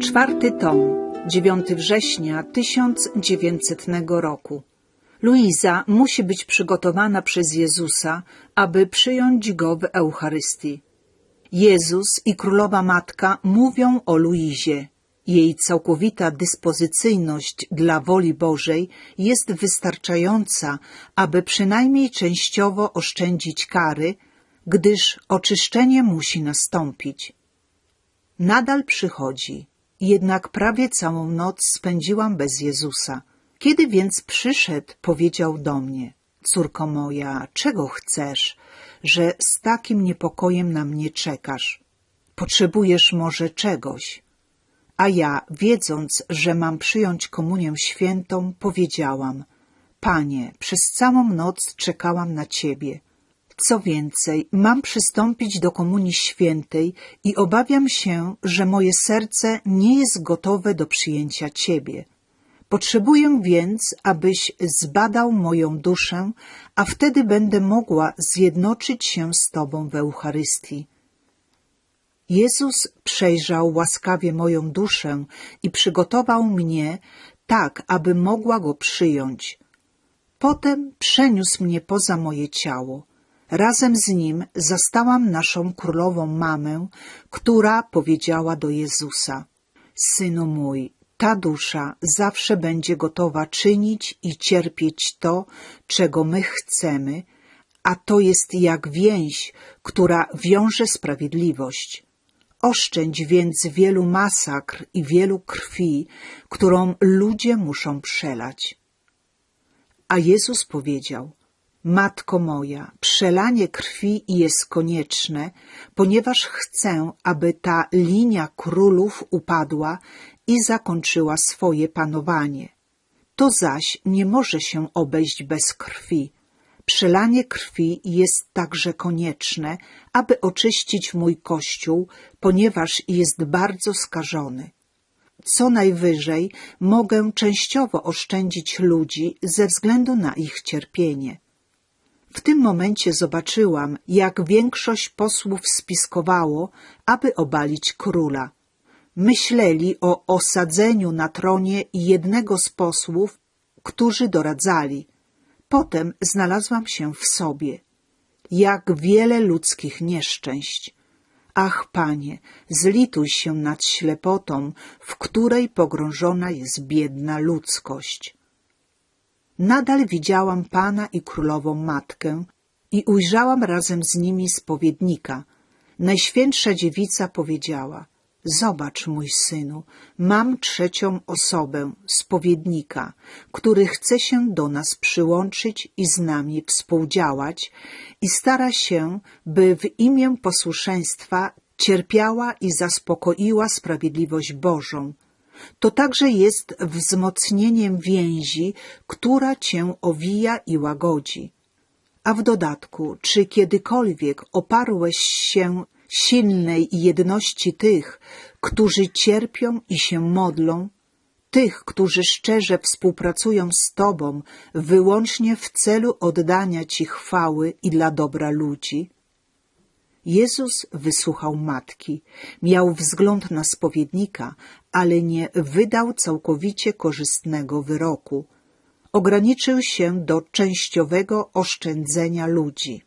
Czwarty tom, 9 września 1900 roku. Luiza musi być przygotowana przez Jezusa, aby przyjąć Go w Eucharystii. Jezus i Królowa Matka mówią o Luizie. Jej całkowita dyspozycyjność dla woli Bożej jest wystarczająca, aby przynajmniej częściowo oszczędzić kary, gdyż oczyszczenie musi nastąpić. Nadal przychodzi, jednak prawie całą noc spędziłam bez Jezusa. Kiedy więc przyszedł, powiedział do mnie, córko moja, czego chcesz, że z takim niepokojem na mnie czekasz? Potrzebujesz może czegoś? A ja, wiedząc, że mam przyjąć komunię świętą, powiedziałam, Panie, przez całą noc czekałam na Ciebie. Co więcej, mam przystąpić do Komunii Świętej i obawiam się, że moje serce nie jest gotowe do przyjęcia Ciebie. Potrzebuję więc, abyś zbadał moją duszę, a wtedy będę mogła zjednoczyć się z Tobą w Eucharystii. Jezus przejrzał łaskawie moją duszę i przygotował mnie tak, aby mogła Go przyjąć. Potem przeniósł mnie poza moje ciało. Razem z nim zastałam naszą królową mamę, która powiedziała do Jezusa: Synu mój, ta dusza zawsze będzie gotowa czynić i cierpieć to, czego my chcemy, a to jest jak więź, która wiąże sprawiedliwość. Oszczędź więc wielu masakr i wielu krwi, którą ludzie muszą przelać. A Jezus powiedział – Matko moja, przelanie krwi jest konieczne, ponieważ chcę, aby ta linia królów upadła i zakończyła swoje panowanie. To zaś nie może się obejść bez krwi. Przelanie krwi jest także konieczne, aby oczyścić mój kościół, ponieważ jest bardzo skażony. Co najwyżej mogę częściowo oszczędzić ludzi ze względu na ich cierpienie. W tym momencie zobaczyłam, jak większość posłów spiskowało, aby obalić króla. Myśleli o osadzeniu na tronie jednego z posłów, którzy doradzali. Potem znalazłam się w sobie. Jak wiele ludzkich nieszczęść. Ach, panie, zlituj się nad ślepotą, w której pogrążona jest biedna ludzkość. Nadal widziałam Pana i Królową Matkę i ujrzałam razem z nimi spowiednika. Najświętsza dziewica powiedziała — Zobacz, mój synu, mam trzecią osobę, spowiednika, który chce się do nas przyłączyć i z nami współdziałać i stara się, by w imię posłuszeństwa cierpiała i zaspokoiła sprawiedliwość Bożą, to także jest wzmocnieniem więzi, która cię owija i łagodzi. A w dodatku, czy kiedykolwiek oparłeś się silnej jedności tych, którzy cierpią i się modlą, tych, którzy szczerze współpracują z Tobą wyłącznie w celu oddania Ci chwały i dla dobra ludzi? Jezus wysłuchał matki, miał wzgląd na spowiednika, ale nie wydał całkowicie korzystnego wyroku. Ograniczył się do częściowego oszczędzenia ludzi.